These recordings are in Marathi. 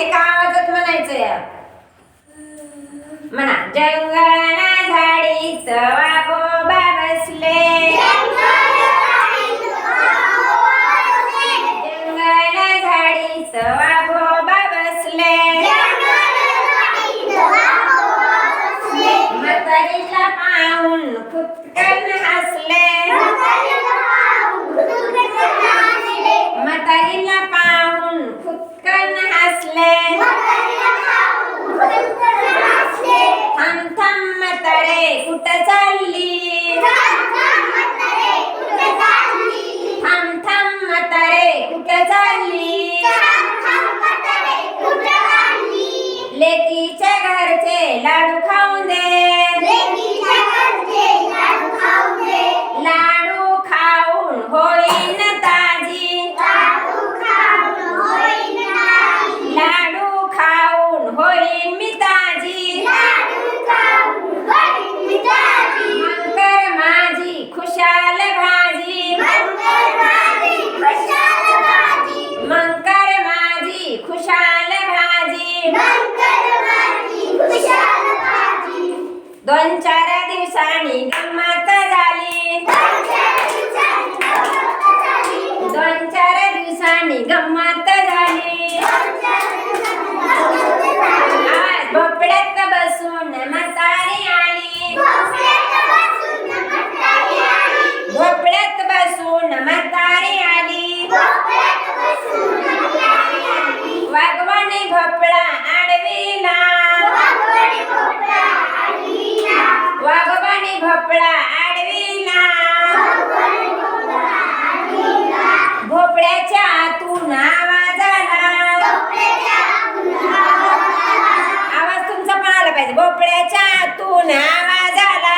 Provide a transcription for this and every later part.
एका आवाजात म्हणायचं या म्हणा जंगला झाडी बाबा बसले. म्हातारे कुठं चालली? थम थम म्हातारे कुठं चालली? लेकीच्या घरचे लाडू खाऊन दोन चार दिवसांनी गंमत झाली. दोन चार दिवसांनी गंमत भोपळा आडविला भोपळ्याच्या आतून आवाज आला. आवाज तुमचा पण आला पाहिजे. भोपळ्याच्या आतून आवाज आला.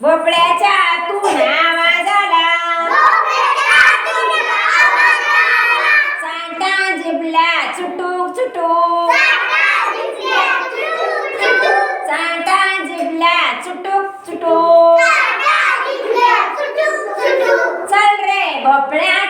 भोपळ्याच्या आतून आवाज आला. सांडा जिबला चुटूक चुटूक. આપણે આ